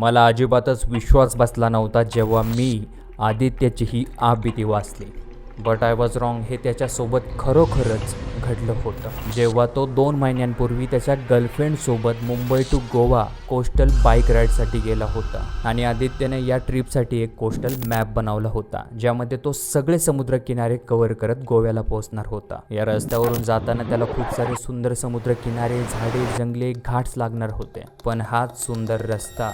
मला अजिबातच विश्वास बसला नव्हता जेव्हा मी आदित्यची ही आबिती वाचली. बट आय वॉज रॉंग हे त्याच्यासोबत खरोखरच घडलं होतं. जेव्हा तो दोन महिन्यांपूर्वी त्याच्या गर्लफ्रेंडसोबत Mumbai to Goa coastal bike राईडसाठी गेला होता. आणि आदित्यने या ट्रिपसाठी एक कोस्टल मॅप बनवला होता ज्यामध्ये तो सगळे समुद्रकिनारे कव्हर करत गोव्याला पोहोचणार होता. या रस्त्यावरून जाताना त्याला खूप सारे सुंदर समुद्रकिनारे झाडे जंगले घाट्स लागणार होते. पण हाच सुंदर रस्ता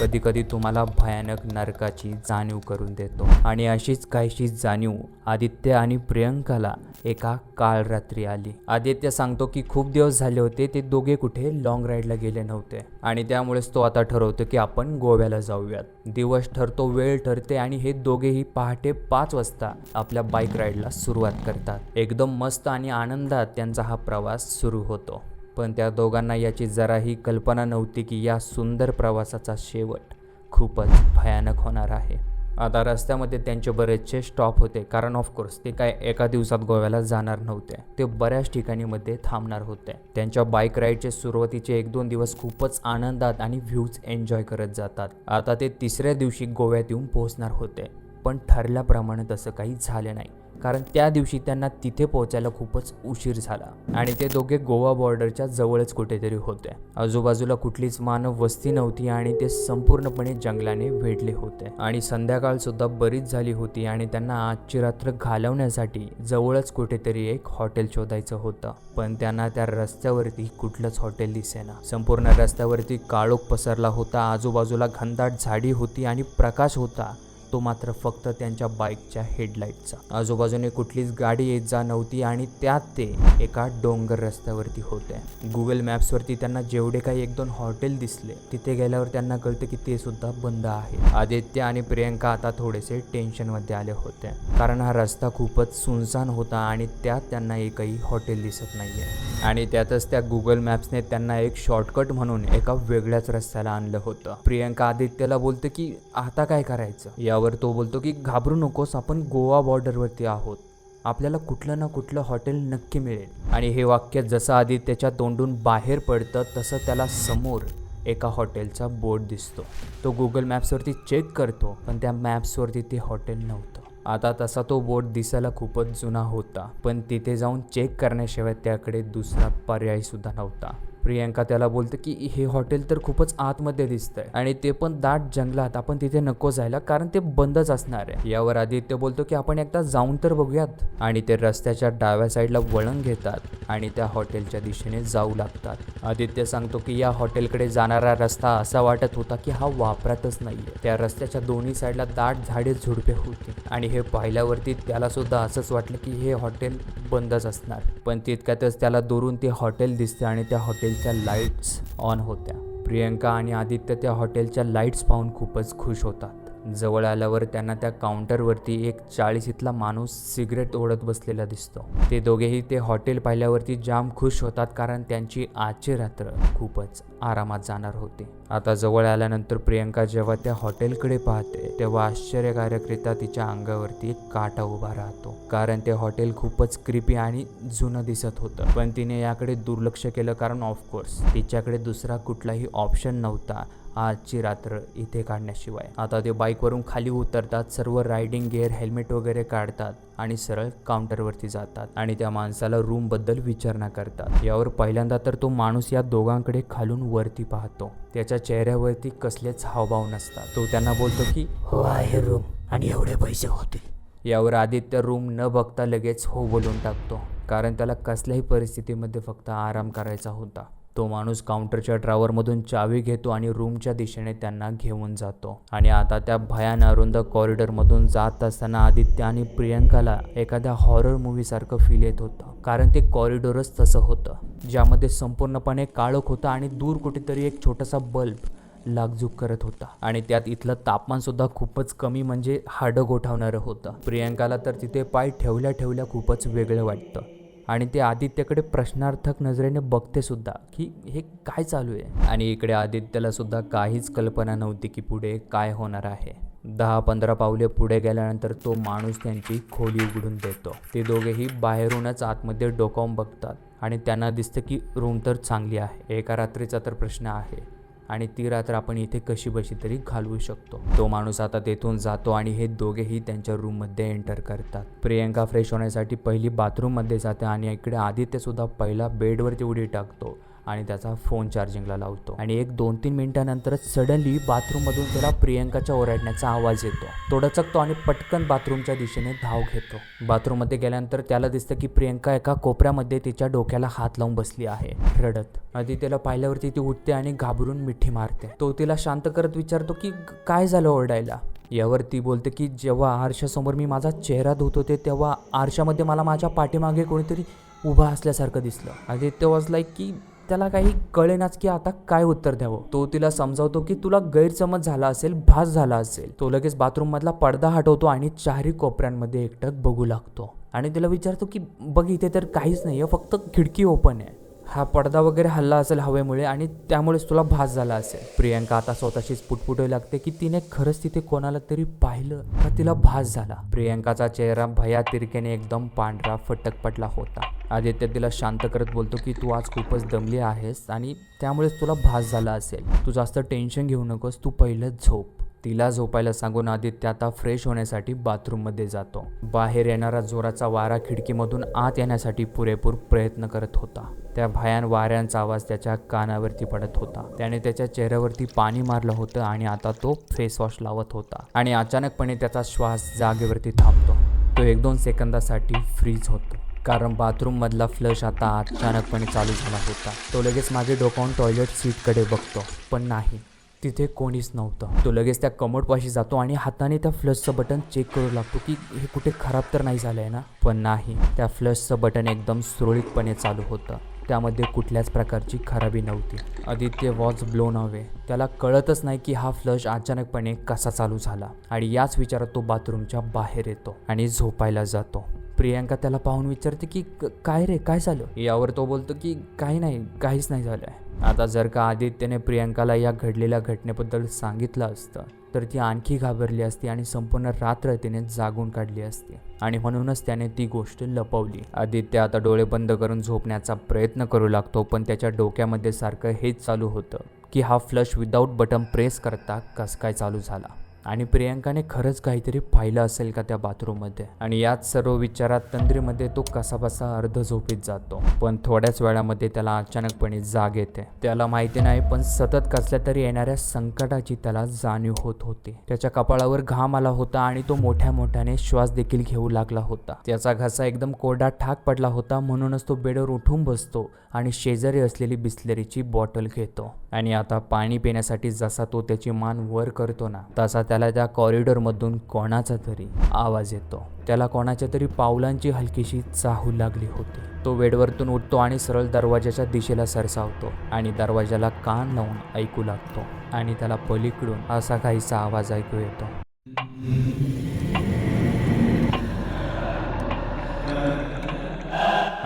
कधी कधी तुम्हाला भयानक नरकाची जाणीव करून देतो. आणि अशीच काहीशी जाणीव आदित्य आणि प्रियंकाला एका काळ रात्री आली. आदित्य सांगतो की खूप दिवस झाले होते ते दोघे कुठे लॉंग राईडला गेले नव्हते. आणि त्यामुळेच तो आता ठरवतो की आपण गोव्याला जाऊयात. दिवस ठरतो वेळ ठरते आणि हे दोघेही पहाटे पाच वाजता आपल्या बाईक राईडला सुरुवात करतात. एकदम मस्त आणि आनंदात त्यांचा हा प्रवास सुरू होतो. पण त्या दोघांना याची जराही कल्पना नव्हती की या सुंदर प्रवासाचा शेवट खूपच भयानक होणार आहे. आता रस्त्यामध्ये त्यांचे बरेचसे स्टॉप होते. कारण ऑफकोर्स ते काय एका दिवसात गोव्याला जाणार नव्हते. ते बऱ्याच ठिकाणीमध्ये थांबणार होते. त्यांच्या बाईक राईडचे सुरुवातीचे एक दोन दिवस खूपच आनंदात आणि व्ह्यूज एन्जॉय करत जातात. आता ते तिसऱ्या दिवशी गोव्यात येऊन पोहोचणार होते. पण ठरल्याप्रमाणे तसं काही झालं नाही. कारण त्या दिवशी त्यांना तिथे पोहोचायला खूपच उशीर झाला. आणि ते दोघे गोवा बॉर्डरच्या जवळच कुठेतरी होते. आजूबाजूला कुठलीच मानव वस्ती नव्हती आणि ते संपूर्णपणे जंगलाने वेढले होते. आणि संध्याकाळ सुद्धा बरीच झाली होती आणि त्यांना आजची रात्र घालवण्यासाठी जवळच कुठेतरी एक हॉटेल शोधायचं होतं. पण त्यांना त्या रस्त्यावरती कुठलंच हॉटेल दिसेना. संपूर्ण रस्त्यावरती काळोख पसरला होता आजूबाजूला घनदाट झाडी होती आणि प्रकाश होता. तो मात्र फक्त त्यांच्या बाईकच्या हेडलाईटचा. आजूबाजूने कुठलीच गाडी येत जा नव्हती आणि त्यात ते एका डोंगर रस्त्यावरती होते. गुगल मॅप्सवरती त्यांना जेवढे काही एक दोन हॉटेल दिसले तिथे गेल्यावर त्यांना कळतं की ते सुद्धा बंद आहे आदित्य आणि प्रियंका आता थोडेसे टेन्शनमध्ये आले होते. कारण हा रस्ता खूपच सुनसान होता आणि त्यात त्यांना एकही हॉटेल दिसत नाहीये. आणि त्यातच त्या गुगल मॅप्सने त्यांना एक शॉर्टकट म्हणून एका वेगळ्याच रस्त्याला आणलं होतं. प्रियंका आदित्यला बोलते की आता काय करायचं? यावर तो बोलतो की घाबरू नकोस आपण गोवा बॉर्डरवरती आहोत. आपल्याला कुठलं ना कुठलं हॉटेल नक्की मिळेल. आणि हे वाक्य जसं आधी त्याच्या तोंडून बाहेर पडतं तसं त्याला समोर एका हॉटेलचा बोर्ड दिसतो. तो गुगल मॅप्सवरती चेक करतो पण त्या मॅप्सवरती ते हॉटेल नव्हतं. आता तसा तो बोर्ड दिसायला खूपच जुना होता पण तिथे जाऊन चेक करण्याशिवाय त्याकडे दुसरा पर्यायसुद्धा नव्हता. प्रियांका त्याला बोलते की हे हॉटेल तर खूपच आतमध्ये दिसतंय आणि ते पण दाट जंगलात आपण तिथे नको जायला कारण ते बंदच असणार आहे. यावर आदित्य बोलतो की आपण एकदा जाऊन तर बघूयात. आणि ते रस्त्याच्या डाव्या साईडला वळण घेतात आणि त्या हॉटेलच्या दिशेने जाऊ लागतात. आदित्य सांगतो की या हॉटेलकडे जाणारा रस्ता असा वाटत होता की हा वापरातच नाहीये. त्या रस्त्याच्या दोन्ही साईडला दाट झाडे झुडपे होती आणि हे पाहिल्यावरती त्याला सुद्धा असंच वाटलं की हे हॉटेल बंदच असणार. पण तितक्यातच त्याला दुरून ते हॉटेल दिसते आणि त्या हॉटेल हॉटेलच्या लाईट्स ऑन होत्या. प्रियंका आणि आदित्य त्या हॉटेलच्या लाईट्स पाहून खूपच खुश होतात. जवळ आल्यावर त्यांना त्या काउंटरवरती एक चाळीसीतला माणूस सिगरेट ओढत बसलेला दिसतो. ते दोघेही ते हॉटेल पाहिल्यावरती जाम खुश होतात कारण त्यांची आजची रात्र खूपच आरामात जाणार होती. आता जवळ आल्यानंतर प्रियंका जेव्हा त्या हॉटेलकडे पाहते तेव्हा आश्चर्यकारकरित्या तिच्या अंगावरती एक काटा उभा राहतो. कारण ते हॉटेल खूपच क्रिपी आणि जुनं दिसत होतं. पण तिने याकडे दुर्लक्ष केलं कारण ऑफकोर्स तिच्याकडे दुसरा कुठलाही ऑप्शन नव्हता. आजची रात्र इथे काढण्याशिवाय. आता ते बाईकवरून खाली उतरतात सर्व रायडिंग गिअर हेल्मेट वगैरे काढतात आणि सरळ काउंटरवरती जातात आणि त्या माणसाला रूमबद्दल विचारणा करतात. यावर पहिल्यांदा तर तो माणूस या दोघांकडे खालून वरती पाहतो. त्याच्या चेहऱ्यावरती कसलेच हावभाव नसतात. तो त्यांना बोलतो की हो आहे रूम आणि एवढे पैसे होतील. यावर आदित्य रूम न बघता लगेच हो बोलून टाकतो कारण त्याला कसल्याही परिस्थितीमध्ये फक्त आराम करायचा होता. तो माणूस काउंटरच्या ड्रावरमधून चावी घेतो आणि रूमच्या दिशेने त्यांना घेऊन जातो. आणि आता त्या भयान अरुंद कॉरिडॉरमधून जात असताना आदित्य आणि प्रियंकाला एखाद्या हॉरर मूवीसारखं फील येत होतं. कारण ते कॉरिडॉरच तसं होतं ज्यामध्ये संपूर्णपणे काळोख होता आणि दूर कुठेतरी एक छोटासा बल्ब लागजूक करत होता. आणि त्यात इथलं तापमान सुद्धा खूपच कमी म्हणजे हाडं गोठावणारं होतं. प्रियंकाला तर तिथे पाय ठेवल्या ठेवल्या खूपच वेगळं वाटतं. आणि ते आदित्यकडे प्रश्नार्थक नजरेने बघते सुद्धा की हे काय चालू आहे. आणि इकडे आदित्यला सुद्धा काहीच कल्पना नव्हती की पुढे काय होणार आहे. दहा पंधरा पावले पुढे गेल्यानंतर तो माणूस त्यांची खोली उघडून देतो. ते दोघेही बाहेरूनच आतमध्ये डोकावून बघतात आणि त्यांना दिसतं की रूम तर चांगली आहे. एका रात्रीचा तर प्रश्न आहे. आणि ती रात्र आपण इथे कशी बशी तरी घालवू शकतो. तो माणूस आता तेथून जातो आणि हे दोघेही त्यांच्या रूममध्ये एंटर करतात. प्रियंका फ्रेश होण्यासाठी पहिली बाथरूममध्ये जाते आणि इकडे आदित्य सुद्धा पहिला बेडवरती उडी टाकतो. आणि त्याचा फोन चार्जिंगला लावतो. आणि एक दोन तीन मिनिटानंतरच सडनली बाथरूममधून त्याला प्रियंकाच्या ओरडण्याचा आवाज येतो. तो डचकतो आणि पटकन बाथरूमच्या दिशेने धाव घेतो. बाथरूममध्ये गेल्यानंतर त्याला दिसतं की प्रियंका एका कोपऱ्यामध्ये तिच्या डोक्याला हात लावून बसली आहे. रडत. आधी त्याला पाहिल्यावरती ती उठते आणि घाबरून मिठी मारते. तो तिला शांत करत विचारतो की काय झालं ओरडायला? यावर ती बोलते की जेव्हा आरशासमोर मी माझा चेहरा धुत होते तेव्हा आरशामध्ये मला माझ्या पाठीमागे कोणीतरी उभा असल्यासारखं दिसलं. आणि तेव्हाच लाईक की त्याला काही कळेनाच की आता काय उत्तर द्यावं. तो तिला समजावतो की तुला गैरसमज झाला असेल भास झाला असेल. तो लगेच बाथरूम मधला पडदा हटवतो आणि चारही कोपऱ्यांमध्ये एकटक बघू लागतो. आणि तिला विचारतो की बघ इथे तर काहीच नाही आहे फक्त खिडकी ओपन आहे. हा पडदा वगैरे हल्ला असेल हवेमुळे आणि त्यामुळेच तुला भास झाला असेल. प्रियांका आता स्वतःशीच पुटपुटू लागते की तिने खरंच तिथे कोणाला तरी पाहिलं का तिला भास झाला. प्रियांकाचा चेहरा भया तिरकेने एकदम पांढरा फटकपटला होता. आदित्य तिला शांत करत बोलतो की तू आज खूपच दमली आहेस आणि त्यामुळेच तुला भास झाला असेल. तू जास्त टेन्शन घेऊ नकोस. तू पहिलं झोप. तिला झोपायला सांगून आदित्य आता फ्रेश होण्यासाठी बाथरूममध्ये जातो. बाहेर येणारा जोराचा वारा खिडकीमधून आत येण्यासाठी पुरेपूर प्रयत्न करत होता. त्या भयान वाऱ्यांचा आवाज त्याच्या कानावरती पडत होता. त्याने त्याच्या चेहऱ्यावरती पाणी मारलं होतं आणि आता तो फेस वॉश लावत होता आणि अचानकपणे त्याचा श्वास जागेवरती थांबतो. तो एक दोन सेकंदासाठी फ्रीज होतो. कारण बाथरूममधला फ्लश आता अचानकपणे चालू झाला होता. तो लगेच मागे डोकावून टॉयलेट सीटकडे बघतो पण नाही. तिथे कोणीच नव्हतं. तो लगेच त्या कमोडपाशी जातो आणि हाताने त्या फ्लशचं बटन चेक करू लागतो की हे कुठे खराब तर नाही झालं आहे ना? पण नाही त्या फ्लशचं बटन एकदम सुरळीतपणे चालू होतं. त्यामध्ये कुठल्याच प्रकारची खराबी नव्हती. आदित्य वॉच ब्लो नव्हे. त्याला कळतच नाही की हा फ्लश अचानकपणे कसा चालू झाला. आणि याच विचारात तो बाथरूमच्या बाहेर येतो आणि झोपायला जातो. प्रियांका त्याला पाहून विचारते की "क- काय रे काय झालं? यावर तो बोलतो की काही नाही काहीच नाही झालंय. आता जर का आदित्यने प्रियांकाला या घडलेल्या घटनेबद्दल सांगितलं असतं तर ती आणखी घाबरली असती आणि संपूर्ण रात्र तिने जागून काढली असती. आणि म्हणूनच त्याने ती गोष्ट लपवली. आदित्य आता डोळे बंद करून झोपण्याचा प्रयत्न करू लागतो पण त्याच्या डोक्यामध्ये सारखं हेच चालू होतं की हा फ्लश विदाऊट बटन प्रेस करता कसकाय चालू झाला. आणि प्रियांकाने खरंच काहीतरी पाहिलं असेल का त्या बाथरूममध्ये? आणि याच सर्व विचारात तंद्रीमध्ये तो कसाबसा अर्ध झोपीत जातो. पण थोड्याच वेळामध्ये त्याला अचानकपणे जाग येते. त्याला माहिती नाही पण सतत कसल्या तरी येणाऱ्या संकटाची त्याला जाणीव होत होती. त्याच्या कपाळावर घाम आला होता आणि तो मोठ्या मोठ्याने श्वास देखील घेऊ लागला होता. त्याचा घसा एकदम कोरडा ठाक पडला होता म्हणूनच तो बेडवर उठून बसतो आणि शेजारी असलेली बिस्लरीची बॉटल घेतो. आणि आता पाणी पिण्यासाठी जसा तो त्याची मान वर करतो ना तसा त्या त्याला त्या कॉरिडॉरमधून कोणाचा तरी आवाज येतो. त्याला कोणाच्या तरी पावलांची हलकीशी चाहू लागली होती. तो वेडवरतून उठतो आणि सरळ दरवाजाच्या दिशेला सरसावतो आणि दरवाजाला कान लावून ऐकू लागतो आणि त्याला पलीकडून असा काहीसा आवाज ऐकू येतो.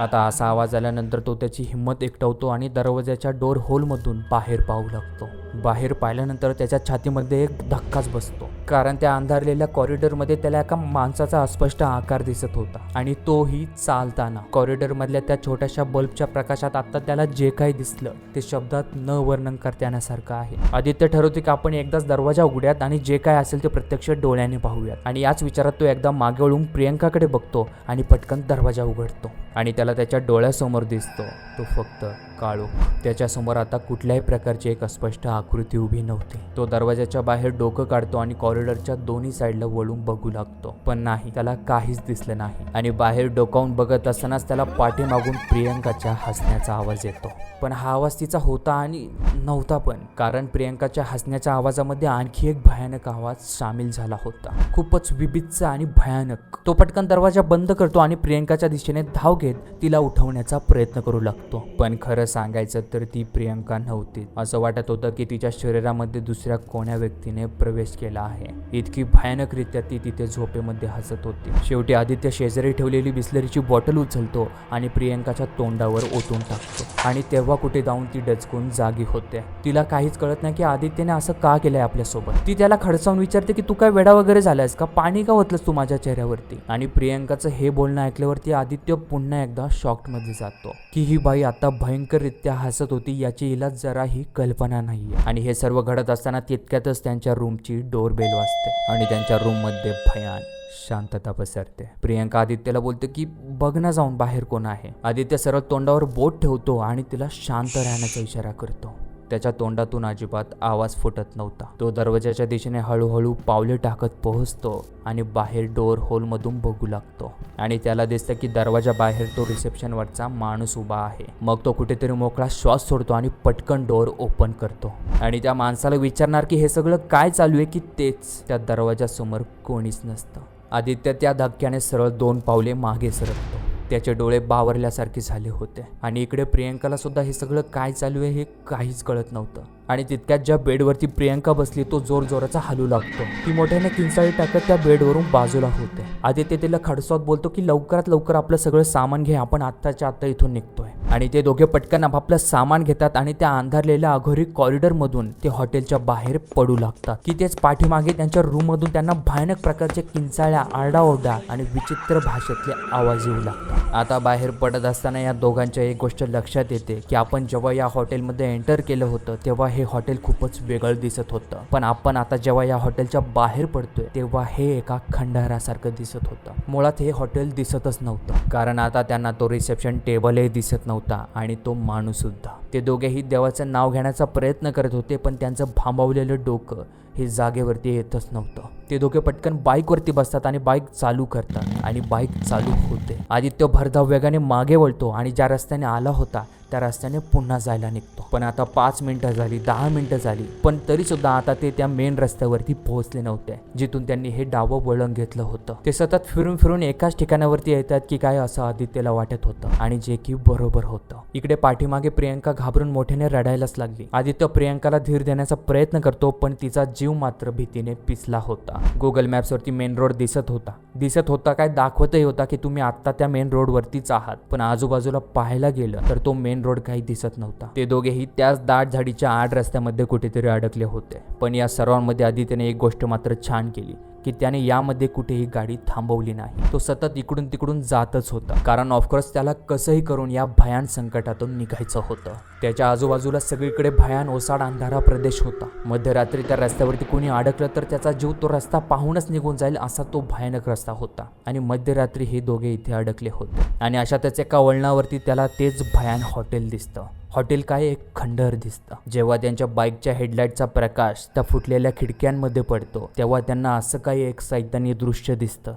आता असा आवाज आल्यानंतर तो त्याची हिंमत एकटवतो आणि दरवाजाच्या डोर होलमधून बाहेर पाहू लागतो. बाहेर पाहिल्यानंतर त्याच्या छातीमध्ये एक धक्काच बसतो. कारण त्या अंधारलेल्या कॉरिडॉरमध्ये त्याला एका माणसाचा अस्पष्ट आकार दिसत होता आणि तोही चालताना. कॉरिडॉरमधल्या त्या छोट्याशा बल्बच्या प्रकाशात आता त्याला जे काही दिसलं ते शब्दात न वर्णन करता येण्यासारखं आहे. आदित्य ठरवते की आपण एकदाच दरवाजा उघड्यात आणि जे काय असेल ते प्रत्यक्ष डोळ्याने पाहूयात. आणि याच विचारात तो एकदा मागे वळून प्रियंकाकडे बघतो आणि पटकन दरवाजा उघडतो. आणि त्याला त्याच्या डोळ्यासमोर दिसतो. तो फक्त काळो. त्याच्यासमोर आता कुठल्याही प्रकारची एक अस्पष्ट आकृती उभी नव्हती. तो दरवाजाच्या बाहेर डोकं काढतो आणि कॉरिडॉरच्या दोन्ही साईडला वळून बघू लागतो. पण नाही त्याला काहीच दिसलं नाही. आणि बाहेर डोकावून बघत असतानाच त्याला पाठीमागून प्रियंकाच्या हसण्याचा आवाज येतो. पण हा आवाज तिचा होता आणि नव्हता पण. कारण प्रियंकाच्या हसण्याच्या आवाजामध्ये आणखी एक भयानक आवाज सामील झाला होता. खूपच विभित्त आणि भयानक. तो पटकन दरवाजा बंद करतो आणि प्रियंकाच्या दिशेने धाव घेत तिला उठवण्याचा प्रयत्न करू लागतो. पण खरं सांगायचं तर ती प्रियंका नव्हती. असं वाटत होतं की तिच्या शरीरामध्ये दुसऱ्या कोण्या व्यक्तीने प्रवेश केला आहे. इतकी भयानकरित्या ती तिथे झोपेमध्ये हसत होती. शेवटी आदित्य शेजारी ठेवलेली बिस्लरीची बॉटल उचलतो आणि प्रियंकाच्या तोंडावर ओतून टाकतो. आणि तेव्हा कुठे जाऊन ती डचकून जागी होते. तिला काहीच कळत नाही की आदित्यने असं का केलंय आपल्यासोबत. ती त्याला खडसावून विचारते की तू काय वेडा वगैरे झालायस का? पाणी का ओतलंस तू माझ्या चेहऱ्यावरती? आणि प्रियंकाचं हे बोलणं ऐकल्यावरती आदित्य पुन्हा एकदा शॉकमध्ये जातो. की ही बाई आता भयंकर गंभीररित्या हसत होती याची हिला जराही कल्पना नाही आणि हे सर्व घडत असताना तितक्यातच त्यांच्या रूमची डोरबेल वाजते आणि त्यांच्या रूममध्ये भयान शांतता पसरते. प्रियंका आदित्यला बोलते की बघ ना जाऊन बाहेर कोण आहे. आदित्य सरळ तोंडावर बोट ठेवतो आणि तिला शांत राहण्याचा इशारा करतो. त्याच्या तोंडातून अजिबात आवाज फुटत नव्हता. तो दरवाजाच्या दिशेने हळूहळू पावले टाकत पोहोचतो आणि बाहेर डोअर होलमधून बघू लागतो. आणि त्याला दिसतं की दरवाजा बाहेर तो रिसेप्शनवरचा माणूस उभा आहे. मग तो कुठेतरी मोकळा श्वास सोडतो आणि पटकन डोअर ओपन करतो. आणि त्या माणसाला विचारणार की हे सगळं काय चालू आहे की तेच? त्या दरवाजासमोर कोणीच नसतं. आदित्य त्या धक्क्याने सरळ दोन पावले मागे सरकतो. त्याचे डोळे बावरल्यासारखे झाले होते. आणि इकडे प्रियंकाला सुद्धा हे सगळं काय चालू आहे हे काहीच कळत नव्हतं. आणि तितक्यात ज्या बेडवरती प्रियंका बसली तो जोर जोराचा हलू लागतो. ती मोठ्याने किंचाळी टाकत त्या बेडवरून बाजूला होते. आदित्य तिला खडसवत बोलतो की लवकरात लवकर आपलं सगळं सामान घे आपण आत्ताच्या आत्ता इथून निघतोय. आणि ते दोघे पटकन आपापलं सामान घेतात आणि त्या अंधारलेल्या अघोरी कॉरिडॉरमधून ते हॉटेलच्या बाहेर पडू लागतात. की तेच पाठीमागे त्यांच्या रूममधून त्यांना भयानक प्रकारच्या किंचाळ्या आरडाओरडा आणि विचित्र भाषेतले आवाज येऊ लागतात. आता बाहेर पडत असताना या दोघांच्या एक गोष्ट लक्षात येते की आपण जेव्हा या हॉटेलमध्ये एंटर केलं होतं तेव्हा हे हे हॉटेल खूपच वेगळं दिसत होतं. पण आपण आता जेव्हा या हॉटेलच्या बाहेर पडतोय तेव्हा हे एका खंडहरासारखं दिसत होतं. मुळात हे हॉटेल दिसतच नव्हतं. कारण आता त्यांना तो रिसेप्शन टेबलही दिसत नव्हता आणि तो माणूस सुद्धा ते दोघेही देवाचं नाव घेण्याचा प्रयत्न करत होते पण त्यांचं भांबवलेलं डोकं हे जागेवरती येतच नव्हतं. ते दोघे पटकन बाईकवरती बसतात आणि बाईक चालू करतात आणि बाईक चालू होते. आदित्य भरधाव वेगाने मागे वळतो आणि ज्या रस्त्याने आला होता त्या रस्त्याने पुन्हा जायला निघतो. पण आता पाच मिनिटं झाली दहा मिनिटं झाली पण तरी सुद्धा आता ते त्या मेन रस्त्यावरती पोहोचले नव्हते जिथून त्यांनी हे डावं वळण घेतलं होतं. ते सतत फिरून फिरून एकाच ठिकाणावरती येतात की काय असं आदित्यला वाटत होतं आणि जे की बरोबर होतं. इकडे पाठीमागे प्रियंका घाबरून मोठ्याने रडायलाच लागली. आदित्य प्रियंकाला धीर देण्याचा प्रयत्न करतो पण तिचा जीव मात्र भीतीने पिसला होता. गुगल मॅप्सवरती मेन रोड दिसत होता. दिसत होता काय? दाखवतही होता की तुम्ही आत्ता त्या मेन रोडवरतीच आहात. पण आजूबाजूला पाहायला गेलं तर तो मेन रोड काही दिसत नव्हता. ते दोघेही त्याच दाट झाडीच्या आड रस्त्यामध्ये कुठेतरी अडकले होते. पण या सर्वांमध्ये आदित्यने एक गोष्ट मात्र छान केली. की त्याने यामध्ये कुठेही गाडी थांबवली नाही. तो सतत इकडून तिकडून जातच होता. कारण ऑफकोर्स त्याला कसंही करून या भयान संकटातून निघायचं होतं. त्याच्या आजूबाजूला सगळीकडे भयान ओसाड अंधारा प्रदेश होता. मध्यरात्री त्या रस्त्यावरती कोणी अडकलं तर त्याचा जीव तो रस्ता पाहूनच निघून जाईल असा तो भयानक रस्ता होता. आणि मध्यरात्री हे दोघे इथे अडकले होते. आणि अशातच एका वळणावरती त्याला तेच भयान हॉटेल दिसतं. हॉटेल काय एक खंडहर दिसतं. जेव्हा त्यांच्या बाईकच्या हेडलाईटचा प्रकाश त्या फुटलेल्या खिडक्यांमध्ये पडतो तेव्हा त्यांना असं काही एक सैतानी दृश्य दिसतं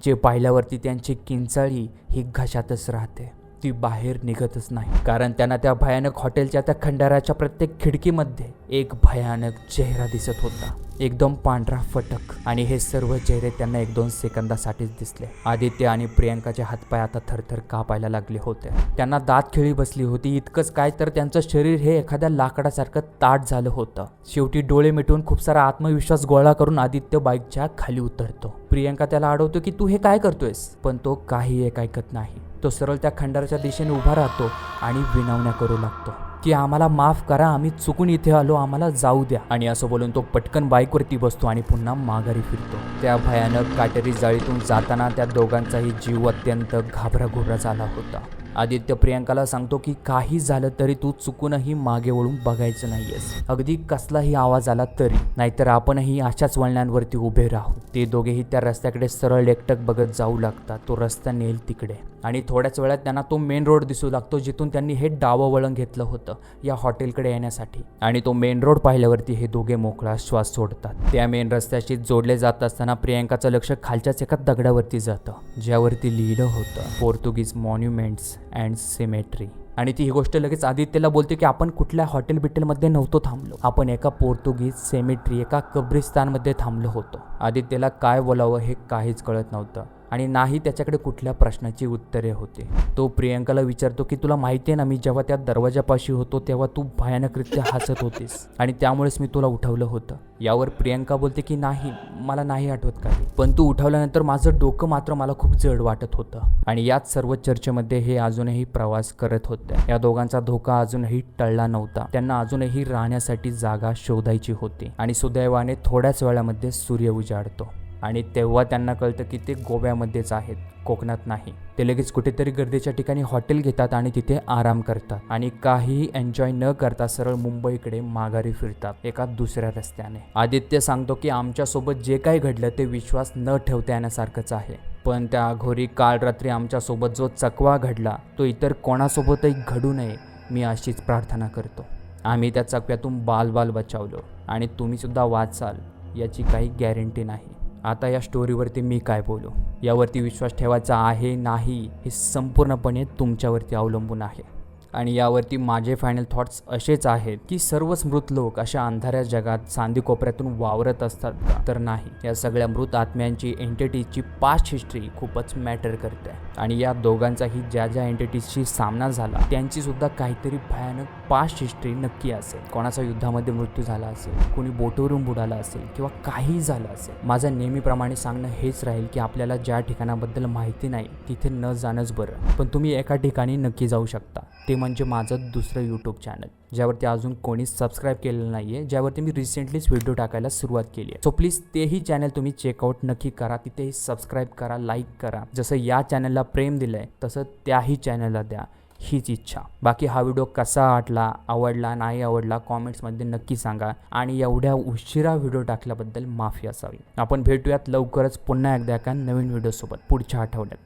जे पाहिल्यावरती त्यांची किंचाळी ही घशातच राहते. ती बाहेर निघतच नाही. कारण त्यांना त्या भयानक हॉटेलच्या त्या खंडाराच्या प्रत्येक खिडकीमध्ये एक भयानक चेहरा दिसत होता. एकदम पांढरा फटक. आणि हे सर्व चेहरे त्यांना एक दोन सेकंदासाठीच दिसले. आदित्य आणि प्रियांकाचे हातपाय आता थरथर कापायला लागले होते. त्यांना दात खिळी बसली होती. इतकंच काय तर त्यांचं शरीर हे एखाद्या लाकडासारखं ताट झालं होतं. शेवटी डोळे मिटून खूप सारा आत्मविश्वास गोळा करून आदित्य बाईकच्या खाली उतरतो. प्रियांका त्याला अडवतो की तू हे काय करतोयस? पण तो काही एक ऐकत नाही. तो सरळ त्या खंडाराच्या दिशेने उभा राहतो आणि विनवण्या करू लागतो. की आम्हाला माफ करा आम्ही चुकून इथे आलो आम्हाला जाऊ द्या. आणि असं बोलून तो पटकन बाईकवरती बसतो आणि पुन्हा माघारी फिरतो. त्या भयानक काटेरी जाळीतून जाताना त्या दोघांचाही जीव अत्यंत घाबराघोबरा झाला होता. आदित्य प्रियंकाला सांगतो की काही झालं तरी तू चुकूनही मागे वळून बघायचं नाहीयेस. अगदी कसलाही आवाज आला तरी. नाहीतर आपणही अशाच वळणांवरती उभे राहू. ते दोघेही त्या रस्त्याकडे सरळ एकटक बघत जाऊ लागतात. तो रस्ता नेल तिकडे. आणि थोड्याच वेळात त्यांना तो मेन रोड दिसू लागतो जिथून त्यांनी हे डावं वळण घेतलं होतं या हॉटेलकडे येण्यासाठी. आणि तो मेन रोड पाहिल्यावरती हे दोघे मोकळा श्वास सोडतात. त्या मेन रस्त्याशी जोडले जात असताना प्रियांकाचं लक्ष खालच्याच एका दगडावरती जातं ज्यावरती लिहिलं होतं पोर्तुगीज मॉन्युमेंट्स अँड सिमेट्री आणि ती ही गोष्ट लगेच आदित्यला बोलते की आपण कुठल्या हॉटेल बिटेलमध्ये नव्हतो थांबलो. आपण एका पोर्तुगीज सेमेट्री एका कब्रिस्तानमध्ये थांबलो होतो. आदित्यला काय बोलावं हे काहीच कळत नव्हतं. आणि नाही त्याच्याकडे कुठल्या प्रश्नाची उत्तरे होते. तो प्रियंकाला विचारतो की तुला माहिती आहे ना मी जेव्हा त्या दरवाजापाशी होतो तेव्हा तू भयानकरित्या हसत होतीस. आणि त्यामुळेच मी तुला उठवलं होतं. यावर प्रियंका बोलते की नाही मला नाही आठवत काही. पण तू उठवल्यानंतर माझं डोकं मात्र मला खूप जड वाटत होतं. आणि याच सर्व चर्चेमध्ये हे अजूनही प्रवास करत होते. या दोघांचा धोका अजूनही टळला नव्हता. त्यांना अजूनही राहण्यासाठी जागा शोधायची होती. आणि सुदैवाने थोड्याच वेळामध्ये सूर्य उजाडतो. आणि तेव्हा त्यांना कळतं की ते गोव्यामध्येच आहेत कोकणात नाही. ते लगेच कुठेतरी गर्दीच्या ठिकाणी हॉटेल घेतात आणि तिथे आराम करतात. आणि काहीही एन्जॉय न करता सरळ मुंबईकडे माघारी फिरतात एका दुसऱ्या रस्त्याने. आदित्य सांगतो की आमच्यासोबत जे काही घडलं ते विश्वास न ठेवता येण्यासारखंच आहे. पण त्या अघोरी काल रात्री आमच्यासोबत जो चकवा घडला तो इतर कोणासोबतही घडू नये मी अशीच प्रार्थना करतो. आम्ही त्या चकव्यातून बाल बाल बचावलो आणि तुम्हीसुद्धा वाचाल याची काही गॅरंटी नाही. आता या स्टोरीवरती मी काय बोलू? यावरती विश्वास ठेवायचा आहे नाही हे संपूर्णपणे तुमच्यावरती अवलंबून आहे. आणि यावरती माझे फायनल थॉट्स असेच आहेत की सर्वच मृत लोक अशा अंधाऱ्या जगात चांदी कोपऱ्यातून वावरत असतात तर नाही. या सगळ्या मृत आत्म्यांची एंटिटीची पास्ट हिस्ट्री खूपच मॅटर करते. आणि या दोघांचाही ज्या ज्या एंटिटीजशी सामना झाला त्यांची सुद्धा काहीतरी भयानक पास्ट हिस्ट्री नक्की असेल. कोणाचा युद्धामध्ये मृत्यू झाला असेल कोणी बोटवरून बुडाला असेल किंवा काही झालं असेल माझं नेहमीप्रमाणे सांगणं हेच राहील की आपल्याला ज्या ठिकाणाबद्दल माहिती नाही तिथे न जाणंच बरं. पण तुम्ही एका ठिकाणी नक्की जाऊ शकता. ते म्हणजे माझं दुसरं यूट्यूब चॅनल ज्यावरती अजून कोणीच सबस्क्राईब केलेलं नाही आहे ज्यावरती मी रिसेंटलीच व्हिडिओ टाकायला सुरुवात केली आहे सो प्लीज तेही चॅनल तुम्ही चेकआउट नक्की करा तिथेही सबस्क्राईब करा लाईक करा. जसं या चॅनलला प्रेम दिलं आहे तसं त्याही चॅनलला द्या. हीच इच्छा. बाकी हा व्हिडिओ कसा वाटला आवडला नाही आवडला कॉमेंट्समध्ये नक्की सांगा. आणि एवढ्या उशिरा व्हिडिओ टाकल्याबद्दल माफी असावी. आपण भेटूयात लवकरच पुन्हा एकदा एका नवीन व्हिडिओसोबत पुढच्या आठवड्यात.